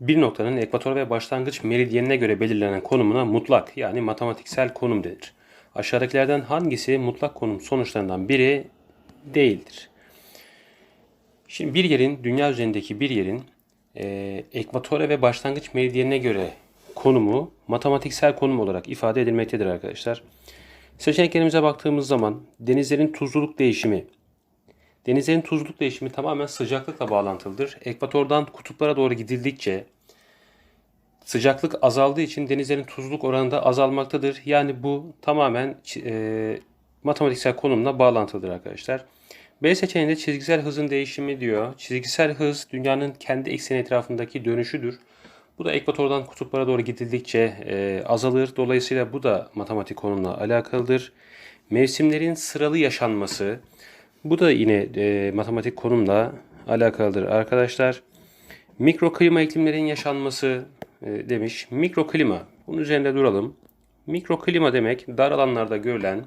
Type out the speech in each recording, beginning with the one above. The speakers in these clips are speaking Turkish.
Bir noktanın ekvator ve başlangıç meridyenine göre belirlenen konumuna mutlak yani matematiksel konum denir. Aşağıdakilerden hangisi mutlak konum sonuçlarından biri değildir? Şimdi bir yerin, dünya üzerindeki bir yerin e, ekvatora ve başlangıç meridyenine göre konumu matematiksel konum olarak ifade edilmektedir arkadaşlar. Seçeneklerimize baktığımız zaman denizlerin tuzluluk değişimi, Denizlerin tuzluluk değişimi tamamen sıcaklıkla bağlantılıdır. Ekvatordan kutuplara doğru gidildikçe sıcaklık azaldığı için denizlerin tuzluluk oranı da azalmaktadır. Yani bu tamamen e, matematiksel konumla bağlantılıdır arkadaşlar. B seçeneğinde çizgisel hızın değişimi diyor. Çizgisel hız dünyanın kendi ekseni etrafındaki dönüşüdür. Bu da ekvatordan kutuplara doğru gidildikçe e, azalır. Dolayısıyla bu da matematik konumla alakalıdır. Mevsimlerin sıralı yaşanması, bu da yine e, matematik konumla alakalıdır arkadaşlar. Mikroklima iklimlerin yaşanması e, demiş. Mikroklima. Bunun üzerinde duralım. Mikroklima demek dar alanlarda görülen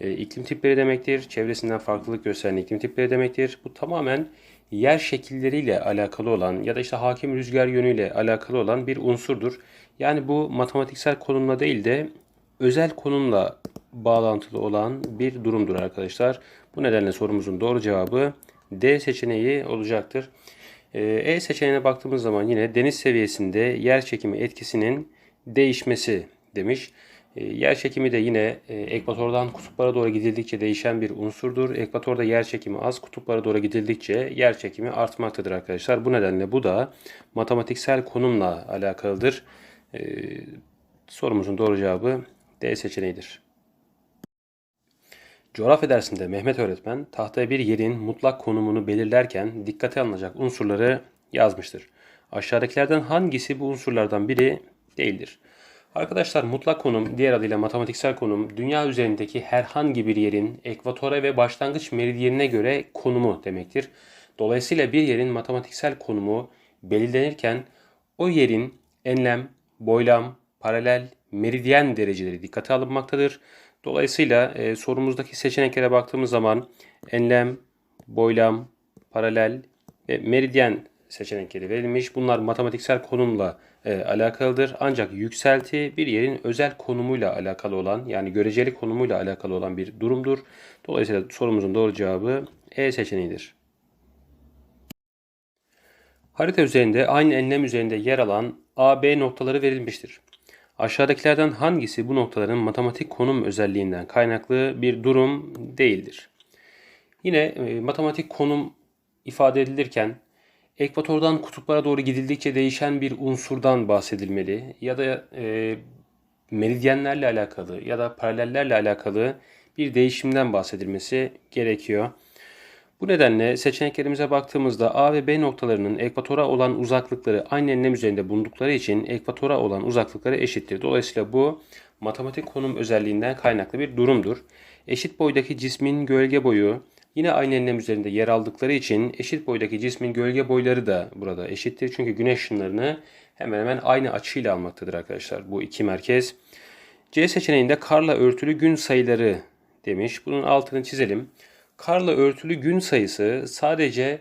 e, iklim tipleri demektir. Çevresinden farklılık gösteren iklim tipleri demektir. Bu tamamen yer şekilleriyle alakalı olan ya da işte hakim rüzgar yönüyle alakalı olan bir unsurdur. Yani bu matematiksel konumla değil de özel konumla bağlantılı olan bir durumdur arkadaşlar. Bu nedenle sorumuzun doğru cevabı D seçeneği olacaktır. Ee, E seçeneğine baktığımız zaman yine deniz seviyesinde yer çekimi etkisinin değişmesi demiş. Ee, yer çekimi de yine e, ekvatordan kutuplara doğru gidildikçe değişen bir unsurdur. Ekvatorda yer çekimi az, kutuplara doğru gidildikçe yer çekimi artmaktadır arkadaşlar. Bu nedenle bu da matematiksel konumla alakalıdır. Ee, sorumuzun doğru cevabı D seçeneğidir. Coğrafya dersinde Mehmet öğretmen tahtaya bir yerin mutlak konumunu belirlerken dikkate alınacak unsurları yazmıştır. Aşağıdakilerden hangisi bu unsurlardan biri değildir? Arkadaşlar mutlak konum, diğer adıyla matematiksel konum, dünya üzerindeki herhangi bir yerin ekvatora ve başlangıç meridyenine göre konumu demektir. Dolayısıyla bir yerin matematiksel konumu belirlenirken o yerin enlem, boylam, paralel, meridyen dereceleri dikkate alınmaktadır. Dolayısıyla e, sorumuzdaki seçeneklere baktığımız zaman enlem, boylam, paralel ve meridyen seçenekleri verilmiş. Bunlar matematiksel konumla e, alakalıdır. Ancak yükselti bir yerin özel konumuyla alakalı olan yani göreceli konumuyla alakalı olan bir durumdur. Dolayısıyla sorumuzun doğru cevabı E seçeneğidir. Harita üzerinde aynı enlem üzerinde yer alan AB noktaları verilmiştir. Aşağıdakilerden hangisi bu noktaların matematik konum özelliğinden kaynaklı bir durum değildir? Yine e, matematik konum ifade edilirken ekvatordan kutuplara doğru gidildikçe değişen bir unsurdan bahsedilmeli ya da e, meridyenlerle alakalı ya da paralellerle alakalı bir değişimden bahsedilmesi gerekiyor. Bu nedenle seçeneklerimize baktığımızda A ve B noktalarının ekvatora olan uzaklıkları aynı enlem üzerinde bulundukları için ekvatora olan uzaklıkları eşittir. Dolayısıyla bu matematik konum özelliğinden kaynaklı bir durumdur. Eşit boydaki cismin gölge boyu yine aynı enlem üzerinde yer aldıkları için eşit boydaki cismin gölge boyları da burada eşittir. Çünkü güneş ışınlarını hemen hemen aynı açıyla almaktadır arkadaşlar bu iki merkez. C seçeneğinde karla örtülü gün sayıları demiş. Bunun altını çizelim. Karla örtülü gün sayısı sadece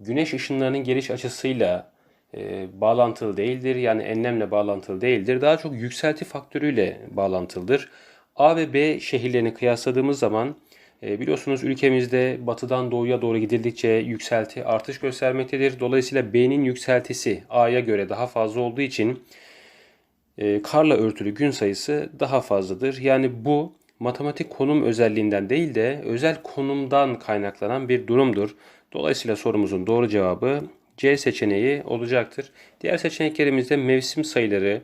güneş ışınlarının geliş açısıyla e, bağlantılı değildir. Yani enlemle bağlantılı değildir. Daha çok yükselti faktörüyle bağlantılıdır. A ve B şehirlerini kıyasladığımız zaman e, biliyorsunuz ülkemizde batıdan doğuya doğru gidildikçe yükselti artış göstermektedir. Dolayısıyla B'nin yükseltisi A'ya göre daha fazla olduğu için e, karla örtülü gün sayısı daha fazladır. Yani bu matematik konum özelliğinden değil de özel konumdan kaynaklanan bir durumdur. Dolayısıyla sorumuzun doğru cevabı C seçeneği olacaktır. Diğer seçeneklerimizde mevsim sayıları,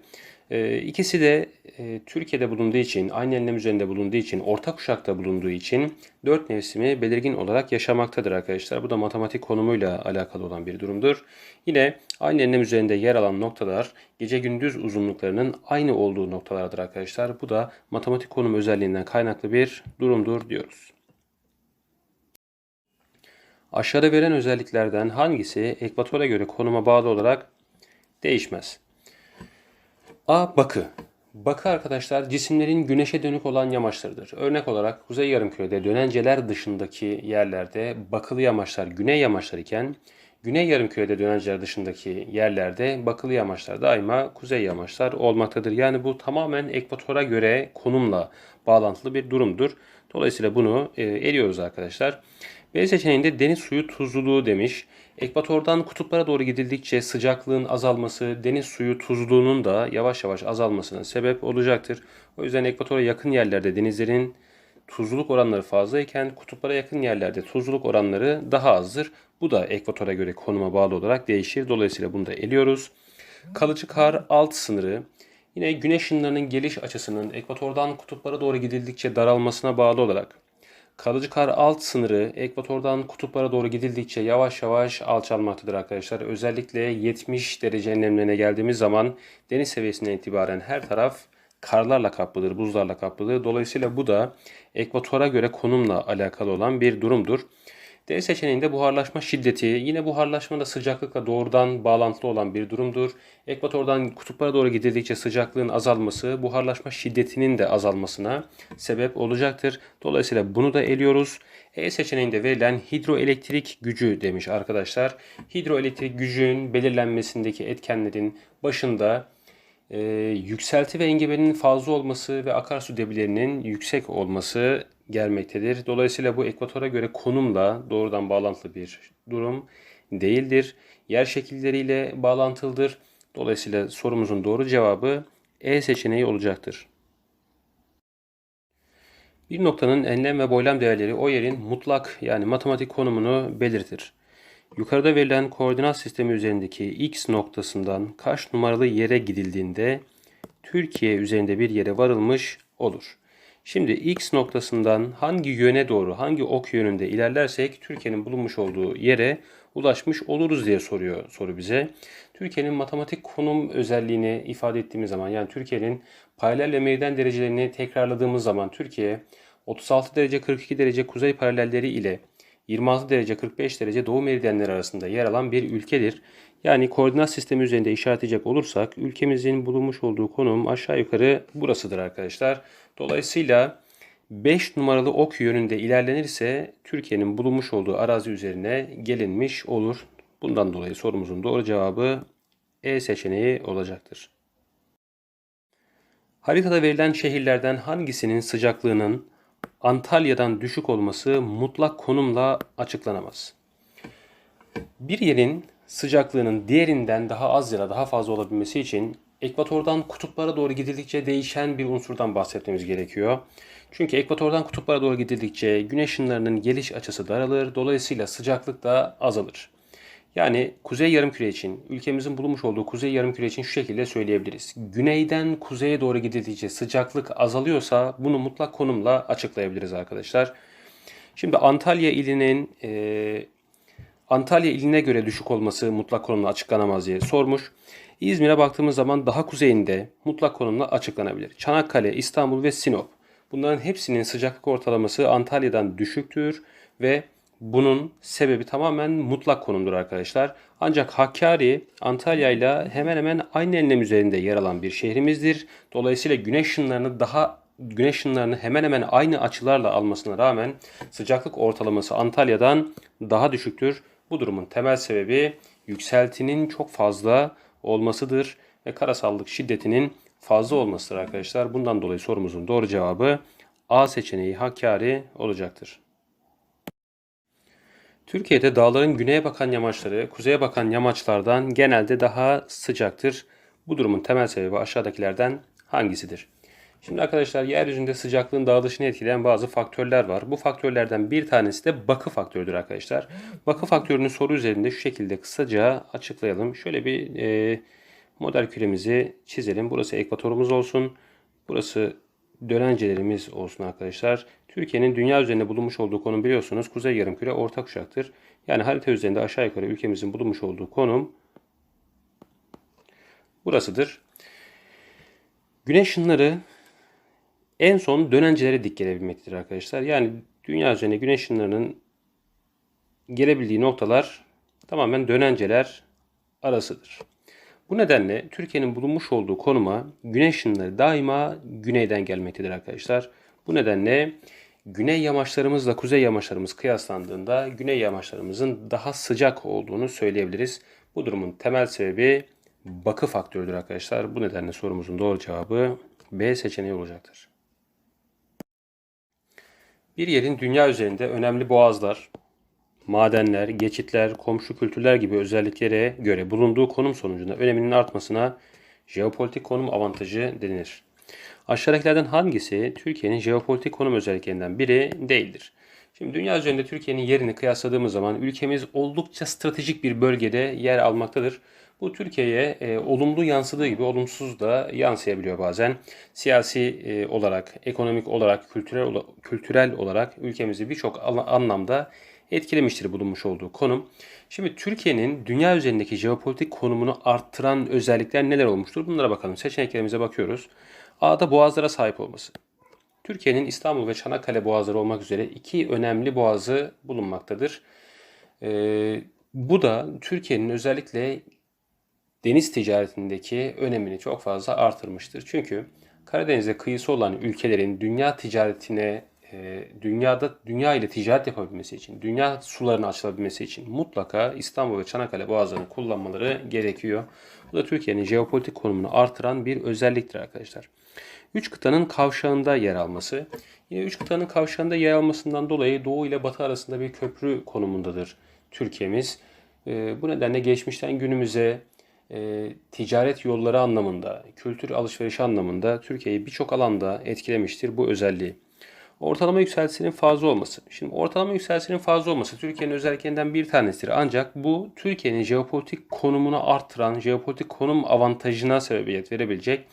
e, ikisi de e, Türkiye'de bulunduğu için, aynı enlem üzerinde bulunduğu için, orta kuşakta bulunduğu için dört mevsimi belirgin olarak yaşamaktadır arkadaşlar. Bu da matematik konumuyla alakalı olan bir durumdur. Yine aynı enlem üzerinde yer alan noktalar gece gündüz uzunluklarının aynı olduğu noktalardır arkadaşlar. Bu da matematik konum özelliğinden kaynaklı bir durumdur diyoruz. Aşağıda verilen özelliklerden hangisi ekvatora göre konuma bağlı olarak değişmez? A. Bakı. Bakı arkadaşlar cisimlerin güneşe dönük olan yamaçlarıdır. Örnek olarak Kuzey Yarımküre'de dönenceler dışındaki yerlerde bakılı yamaçlar güney yamaçlar iken Güney yarımkürede dönenceler dışındaki yerlerde bakılı yamaçlar daima kuzey yamaçlar olmaktadır. Yani bu tamamen ekvatora göre konumla bağlantılı bir durumdur. Dolayısıyla bunu e, eliyoruz arkadaşlar. B seçeneğinde deniz suyu tuzluluğu demiş. Ekvatordan kutuplara doğru gidildikçe sıcaklığın azalması deniz suyu tuzluluğunun da yavaş yavaş azalmasına sebep olacaktır. O yüzden ekvatora yakın yerlerde denizlerin tuzluluk oranları fazlayken kutuplara yakın yerlerde tuzluluk oranları daha azdır. Bu da ekvatora göre konuma bağlı olarak değişir. Dolayısıyla bunu da eliyoruz. Kalıcı kar alt sınırı yine güneş ışınlarının geliş açısının ekvatordan kutuplara doğru gidildikçe daralmasına bağlı olarak kalıcı kar alt sınırı ekvatordan kutuplara doğru gidildikçe yavaş yavaş alçalmaktadır arkadaşlar. Özellikle 70 derece enlemlerine geldiğimiz zaman deniz seviyesinden itibaren her taraf karlarla kaplıdır, buzlarla kaplıdır. Dolayısıyla bu da ekvatora göre konumla alakalı olan bir durumdur. D seçeneğinde buharlaşma şiddeti yine buharlaşma da sıcaklıkla doğrudan bağlantılı olan bir durumdur. Ekvatordan kutuplara doğru gidildikçe sıcaklığın azalması buharlaşma şiddetinin de azalmasına sebep olacaktır. Dolayısıyla bunu da eliyoruz. E seçeneğinde verilen hidroelektrik gücü demiş arkadaşlar. Hidroelektrik gücün belirlenmesindeki etkenlerin başında e, yükselti ve engebenin fazla olması ve akarsu debilerinin yüksek olması gelmektedir. Dolayısıyla bu ekvatora göre konumla doğrudan bağlantılı bir durum değildir. Yer şekilleriyle bağlantılıdır. Dolayısıyla sorumuzun doğru cevabı E seçeneği olacaktır. Bir noktanın enlem ve boylam değerleri o yerin mutlak yani matematik konumunu belirtir. Yukarıda verilen koordinat sistemi üzerindeki x noktasından kaç numaralı yere gidildiğinde Türkiye üzerinde bir yere varılmış olur. Şimdi x noktasından hangi yöne doğru, hangi ok yönünde ilerlersek Türkiye'nin bulunmuş olduğu yere ulaşmış oluruz diye soruyor soru bize. Türkiye'nin matematik konum özelliğini ifade ettiğimiz zaman yani Türkiye'nin paralel ve meydan derecelerini tekrarladığımız zaman Türkiye 36 derece 42 derece kuzey paralelleri ile 26 derece 45 derece doğu meridyenleri arasında yer alan bir ülkedir. Yani koordinat sistemi üzerinde işaretleyecek olursak ülkemizin bulunmuş olduğu konum aşağı yukarı burasıdır arkadaşlar. Dolayısıyla 5 numaralı ok yönünde ilerlenirse Türkiye'nin bulunmuş olduğu arazi üzerine gelinmiş olur. Bundan dolayı sorumuzun doğru cevabı E seçeneği olacaktır. Haritada verilen şehirlerden hangisinin sıcaklığının Antalya'dan düşük olması mutlak konumla açıklanamaz. Bir yerin sıcaklığının diğerinden daha az ya da daha fazla olabilmesi için ekvatordan kutuplara doğru gidildikçe değişen bir unsurdan bahsetmemiz gerekiyor. Çünkü ekvatordan kutuplara doğru gidildikçe güneş ışınlarının geliş açısı daralır. Dolayısıyla sıcaklık da azalır. Yani kuzey yarımküre için, ülkemizin bulunmuş olduğu kuzey yarımküre için şu şekilde söyleyebiliriz. Güneyden kuzeye doğru gidildikçe sıcaklık azalıyorsa bunu mutlak konumla açıklayabiliriz arkadaşlar. Şimdi Antalya ilinin e, Antalya iline göre düşük olması mutlak konumla açıklanamaz diye sormuş. İzmir'e baktığımız zaman daha kuzeyinde mutlak konumla açıklanabilir. Çanakkale, İstanbul ve Sinop. Bunların hepsinin sıcaklık ortalaması Antalya'dan düşüktür ve bunun sebebi tamamen mutlak konumdur arkadaşlar. Ancak Hakkari Antalya ile hemen hemen aynı enlem üzerinde yer alan bir şehrimizdir. Dolayısıyla güneş ışınlarını daha güneş ışınlarını hemen hemen aynı açılarla almasına rağmen sıcaklık ortalaması Antalya'dan daha düşüktür. Bu durumun temel sebebi yükseltinin çok fazla olmasıdır ve karasallık şiddetinin fazla olmasıdır arkadaşlar. Bundan dolayı sorumuzun doğru cevabı A seçeneği Hakkari olacaktır. Türkiye'de dağların güneye bakan yamaçları kuzeye bakan yamaçlardan genelde daha sıcaktır. Bu durumun temel sebebi aşağıdakilerden hangisidir? Şimdi arkadaşlar yeryüzünde sıcaklığın dağılışını etkileyen bazı faktörler var. Bu faktörlerden bir tanesi de bakı faktörüdür arkadaşlar. Bakı faktörünü soru üzerinde şu şekilde kısaca açıklayalım. Şöyle bir e, model küremizi çizelim. Burası ekvatorumuz olsun. Burası dönencelerimiz olsun arkadaşlar. Türkiye'nin dünya üzerinde bulunmuş olduğu konum biliyorsunuz kuzey yarımküre orta kuşaktır. Yani harita üzerinde aşağı yukarı ülkemizin bulunmuş olduğu konum burasıdır. Güneş ışınları en son dönencelere dik gelebilmektedir arkadaşlar. Yani dünya üzerinde güneş ışınlarının gelebildiği noktalar tamamen dönenceler arasıdır. Bu nedenle Türkiye'nin bulunmuş olduğu konuma güneş ışınları daima güneyden gelmektedir arkadaşlar. Bu nedenle güney yamaçlarımızla kuzey yamaçlarımız kıyaslandığında güney yamaçlarımızın daha sıcak olduğunu söyleyebiliriz. Bu durumun temel sebebi bakı faktörüdür arkadaşlar. Bu nedenle sorumuzun doğru cevabı B seçeneği olacaktır. Bir yerin dünya üzerinde önemli boğazlar, madenler, geçitler, komşu kültürler gibi özelliklere göre bulunduğu konum sonucunda öneminin artmasına jeopolitik konum avantajı denilir. Aşağıdakilerden hangisi Türkiye'nin jeopolitik konum özelliklerinden biri değildir? Şimdi dünya üzerinde Türkiye'nin yerini kıyasladığımız zaman ülkemiz oldukça stratejik bir bölgede yer almaktadır. Bu Türkiye'ye e, olumlu yansıdığı gibi olumsuz da yansıyabiliyor bazen. Siyasi e, olarak, ekonomik olarak, kültürel kültürel olarak ülkemizi birçok anlamda etkilemiştir bulunmuş olduğu konum. Şimdi Türkiye'nin dünya üzerindeki jeopolitik konumunu arttıran özellikler neler olmuştur? Bunlara bakalım. Seçeneklerimize bakıyoruz. A'da boğazlara sahip olması. Türkiye'nin İstanbul ve Çanakkale boğazları olmak üzere iki önemli boğazı bulunmaktadır. Ee, bu da Türkiye'nin özellikle deniz ticaretindeki önemini çok fazla artırmıştır. Çünkü Karadeniz'e kıyısı olan ülkelerin dünya ticaretine e, dünyada dünya ile ticaret yapabilmesi için, dünya sularına açılabilmesi için mutlaka İstanbul ve Çanakkale boğazlarını kullanmaları gerekiyor. Bu da Türkiye'nin jeopolitik konumunu artıran bir özelliktir arkadaşlar. Üç kıtanın kavşağında yer alması. Yine üç kıtanın kavşağında yer almasından dolayı Doğu ile Batı arasında bir köprü konumundadır Türkiye'miz. E, bu nedenle geçmişten günümüze e, ticaret yolları anlamında, kültür alışverişi anlamında Türkiye'yi birçok alanda etkilemiştir bu özelliği. Ortalama yükseltisinin fazla olması. Şimdi ortalama yükseltisinin fazla olması Türkiye'nin özelliklerinden bir tanesidir. Ancak bu Türkiye'nin jeopolitik konumunu arttıran, jeopolitik konum avantajına sebebiyet verebilecek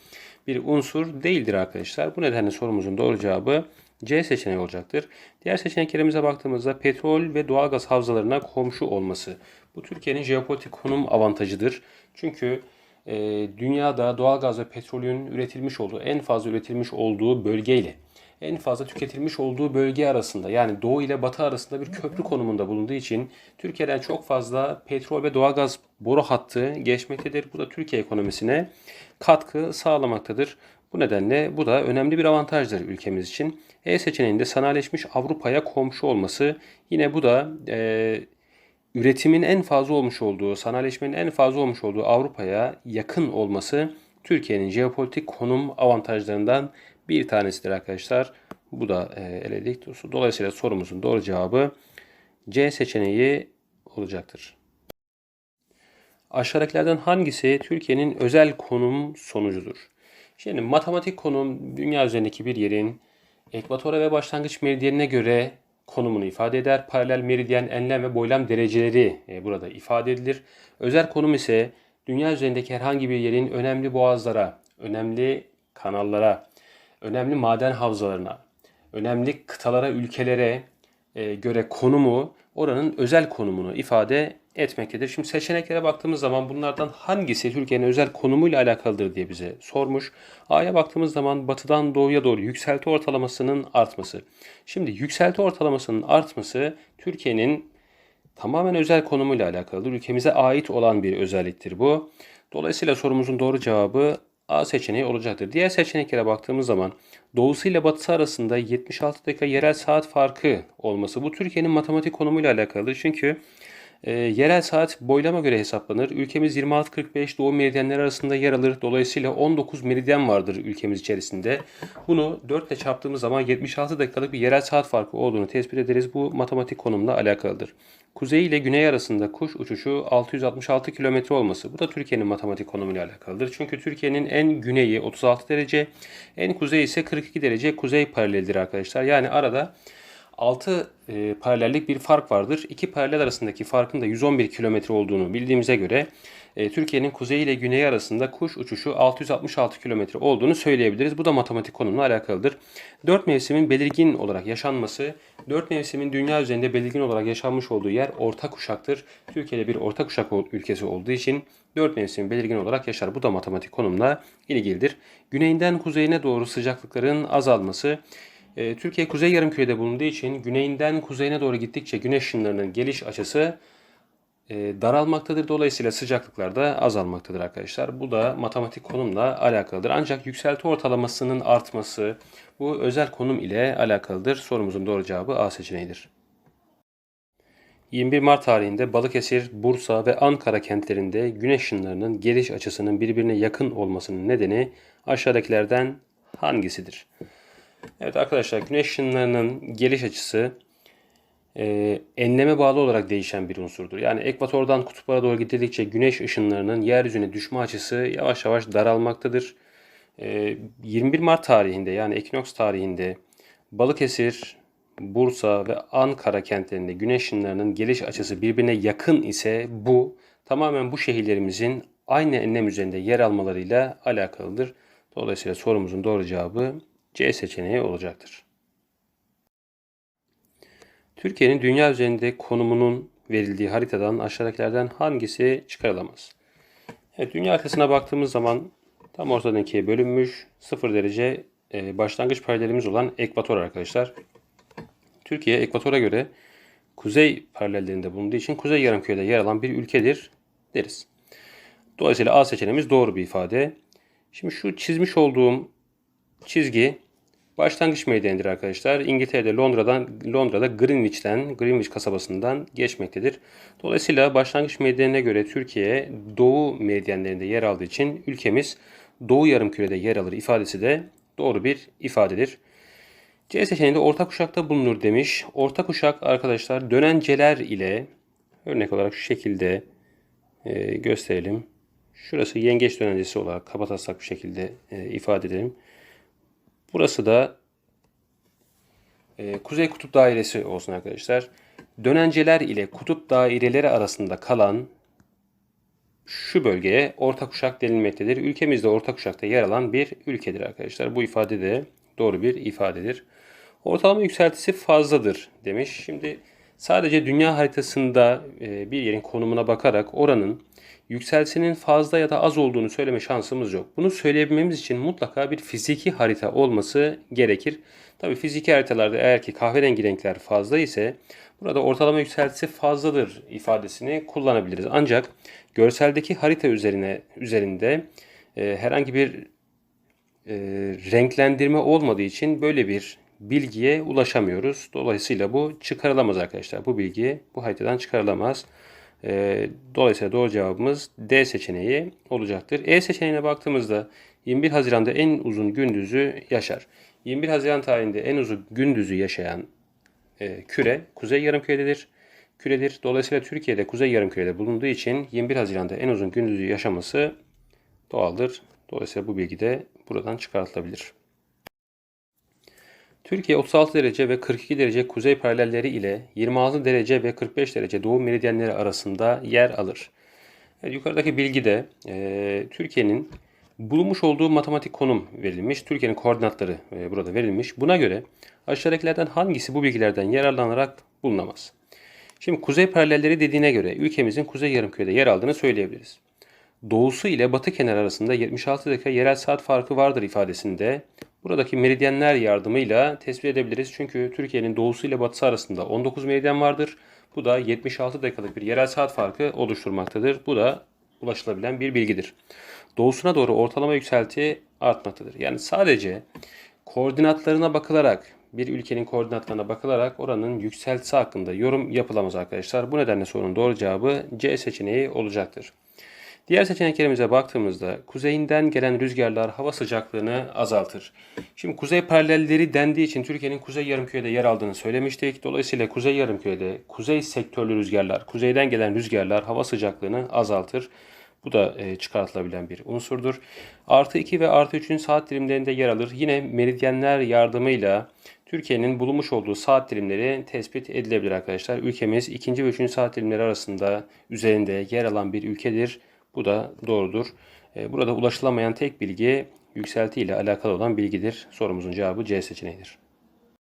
bir unsur değildir arkadaşlar. Bu nedenle sorumuzun doğru cevabı C seçeneği olacaktır. Diğer seçeneklerimize baktığımızda petrol ve doğalgaz havzalarına komşu olması. Bu Türkiye'nin jeopolitik konum avantajıdır. Çünkü e, dünyada doğalgaz ve petrolün üretilmiş olduğu, en fazla üretilmiş olduğu bölgeyle en fazla tüketilmiş olduğu bölge arasında yani doğu ile batı arasında bir köprü konumunda bulunduğu için Türkiye'den çok fazla petrol ve doğalgaz boru hattı geçmektedir. Bu da Türkiye ekonomisine katkı sağlamaktadır. Bu nedenle bu da önemli bir avantajdır ülkemiz için. E seçeneğinde sanayileşmiş Avrupa'ya komşu olması yine bu da e, üretimin en fazla olmuş olduğu, sanayileşmenin en fazla olmuş olduğu Avrupa'ya yakın olması Türkiye'nin jeopolitik konum avantajlarından bir tanesidir arkadaşlar. Bu da e, eledik. Dolayısıyla sorumuzun doğru cevabı C seçeneği olacaktır. Aşağıdakilerden hangisi Türkiye'nin özel konum sonucudur? Şimdi matematik konum dünya üzerindeki bir yerin ekvatora ve başlangıç meridyenine göre konumunu ifade eder. Paralel meridyen, enlem ve boylam dereceleri e, burada ifade edilir. Özel konum ise dünya üzerindeki herhangi bir yerin önemli boğazlara, önemli kanallara, önemli maden havzalarına, önemli kıtalara, ülkelere e, göre konumu, oranın özel konumunu ifade etmektedir. Şimdi seçeneklere baktığımız zaman bunlardan hangisi Türkiye'nin özel konumuyla alakalıdır diye bize sormuş. A'ya baktığımız zaman batıdan doğuya doğru yükselti ortalamasının artması. Şimdi yükselti ortalamasının artması Türkiye'nin tamamen özel konumuyla alakalıdır. Ülkemize ait olan bir özelliktir bu. Dolayısıyla sorumuzun doğru cevabı A seçeneği olacaktır. Diğer seçeneklere baktığımız zaman doğusu ile batısı arasında 76 dakika yerel saat farkı olması. Bu Türkiye'nin matematik konumuyla alakalı. Çünkü e, yerel saat boylama göre hesaplanır. Ülkemiz 26-45 doğu meridyenleri arasında yer alır. Dolayısıyla 19 meridyen vardır ülkemiz içerisinde. Bunu 4 ile çarptığımız zaman 76 dakikalık bir yerel saat farkı olduğunu tespit ederiz. Bu matematik konumla alakalıdır. Kuzey ile güney arasında kuş uçuşu 666 kilometre olması. Bu da Türkiye'nin matematik konumuyla alakalıdır. Çünkü Türkiye'nin en güneyi 36 derece, en kuzeyi ise 42 derece kuzey paraleldir arkadaşlar. Yani arada 6 e, paralellik bir fark vardır. İki paralel arasındaki farkın da 111 kilometre olduğunu bildiğimize göre e, Türkiye'nin kuzeyi ile güneyi arasında kuş uçuşu 666 kilometre olduğunu söyleyebiliriz. Bu da matematik konumla alakalıdır. Dört mevsimin belirgin olarak yaşanması, dört mevsimin dünya üzerinde belirgin olarak yaşanmış olduğu yer orta kuşaktır. Türkiye'de bir orta kuşak ülkesi olduğu için dört mevsimin belirgin olarak yaşar. Bu da matematik konumla ilgilidir. Güneyinden kuzeyine doğru sıcaklıkların azalması, e, Türkiye kuzey yarımkürede bulunduğu için güneyinden kuzeyine doğru gittikçe güneş ışınlarının geliş açısı e, daralmaktadır. Dolayısıyla sıcaklıklar da azalmaktadır arkadaşlar. Bu da matematik konumla alakalıdır. Ancak yükselti ortalamasının artması bu özel konum ile alakalıdır. Sorumuzun doğru cevabı A seçeneğidir. 21 Mart tarihinde Balıkesir, Bursa ve Ankara kentlerinde güneş ışınlarının geliş açısının birbirine yakın olmasının nedeni aşağıdakilerden hangisidir? Evet arkadaşlar güneş ışınlarının geliş açısı e, enleme bağlı olarak değişen bir unsurdur. Yani ekvatordan kutuplara doğru gidildikçe güneş ışınlarının yeryüzüne düşme açısı yavaş yavaş daralmaktadır. E, 21 Mart tarihinde yani ekinoks tarihinde Balıkesir, Bursa ve Ankara kentlerinde güneş ışınlarının geliş açısı birbirine yakın ise bu tamamen bu şehirlerimizin aynı enlem üzerinde yer almalarıyla alakalıdır. Dolayısıyla sorumuzun doğru cevabı C seçeneği olacaktır. Türkiye'nin dünya üzerinde konumunun verildiği haritadan aşağıdakilerden hangisi çıkarılamaz? Evet, dünya haritasına baktığımız zaman tam ortadan ikiye bölünmüş 0 derece e, başlangıç paralelimiz olan ekvator arkadaşlar. Türkiye ekvatora göre kuzey paralellerinde bulunduğu için kuzey yarımkürede yer alan bir ülkedir deriz. Dolayısıyla A seçeneğimiz doğru bir ifade. Şimdi şu çizmiş olduğum çizgi başlangıç meydanıdır arkadaşlar. İngiltere'de Londra'dan Londra'da Greenwich'ten Greenwich kasabasından geçmektedir. Dolayısıyla başlangıç meydanına göre Türkiye doğu meridyenlerinde yer aldığı için ülkemiz doğu yarımkürede yer alır ifadesi de doğru bir ifadedir. C seçeneğinde orta kuşakta bulunur demiş. Orta kuşak arkadaşlar dönenceler ile örnek olarak şu şekilde e, gösterelim. Şurası yengeç dönencesi olarak kabataslak bir şekilde e, ifade edelim. Burası da e, Kuzey Kutup Dairesi olsun arkadaşlar. Dönenceler ile kutup daireleri arasında kalan şu bölgeye orta kuşak denilmektedir. Ülkemizde orta kuşakta yer alan bir ülkedir arkadaşlar. Bu ifade de doğru bir ifadedir. Ortalama yükseltisi fazladır demiş. Şimdi sadece dünya haritasında e, bir yerin konumuna bakarak oranın yükseltisinin fazla ya da az olduğunu söyleme şansımız yok. Bunu söyleyebilmemiz için mutlaka bir fiziki harita olması gerekir. Tabii fiziki haritalarda eğer ki kahverengi renkler fazla ise burada ortalama yükseltisi fazladır ifadesini kullanabiliriz. Ancak görseldeki harita üzerine üzerinde e, herhangi bir e, renklendirme olmadığı için böyle bir bilgiye ulaşamıyoruz. Dolayısıyla bu çıkarılamaz arkadaşlar. Bu bilgi bu haritadan çıkarılamaz. Ee, dolayısıyla doğru cevabımız D seçeneği olacaktır. E seçeneğine baktığımızda 21 Haziran'da en uzun gündüzü yaşar. 21 Haziran tarihinde en uzun gündüzü yaşayan e, küre Kuzey Yarımküre'dedir. Küredir. Dolayısıyla Türkiye'de Kuzey Yarımküre'de bulunduğu için 21 Haziran'da en uzun gündüzü yaşaması doğaldır. Dolayısıyla bu bilgi de buradan çıkartılabilir. Türkiye 36 derece ve 42 derece kuzey paralelleri ile 26 derece ve 45 derece doğu meridyenleri arasında yer alır. Evet, yukarıdaki bilgide e, Türkiye'nin bulunmuş olduğu matematik konum verilmiş. Türkiye'nin koordinatları e, burada verilmiş. Buna göre aşağıdakilerden hangisi bu bilgilerden yararlanarak bulunamaz? Şimdi kuzey paralelleri dediğine göre ülkemizin kuzey yarımkürede yer aldığını söyleyebiliriz. Doğusu ile batı kenar arasında 76 dakika yerel saat farkı vardır ifadesinde buradaki meridyenler yardımıyla tespit edebiliriz. Çünkü Türkiye'nin doğusu ile batısı arasında 19 meridyen vardır. Bu da 76 dakikalık bir yerel saat farkı oluşturmaktadır. Bu da ulaşılabilen bir bilgidir. Doğusuna doğru ortalama yükselti artmaktadır. Yani sadece koordinatlarına bakılarak bir ülkenin koordinatlarına bakılarak oranın yükseltisi hakkında yorum yapılamaz arkadaşlar. Bu nedenle sorunun doğru cevabı C seçeneği olacaktır. Diğer seçeneklerimize baktığımızda kuzeyinden gelen rüzgarlar hava sıcaklığını azaltır. Şimdi kuzey paralelleri dendiği için Türkiye'nin kuzey yarımkürede yer aldığını söylemiştik. Dolayısıyla kuzey yarımkürede kuzey sektörlü rüzgarlar, kuzeyden gelen rüzgarlar hava sıcaklığını azaltır. Bu da e, çıkartılabilen bir unsurdur. Artı 2 ve artı 3'ün saat dilimlerinde yer alır. Yine meridyenler yardımıyla Türkiye'nin bulunmuş olduğu saat dilimleri tespit edilebilir arkadaşlar. Ülkemiz 2. ve 3. saat dilimleri arasında üzerinde yer alan bir ülkedir. Bu da doğrudur. E, burada ulaşılamayan tek bilgi yükselti ile alakalı olan bilgidir. Sorumuzun cevabı C seçeneğidir.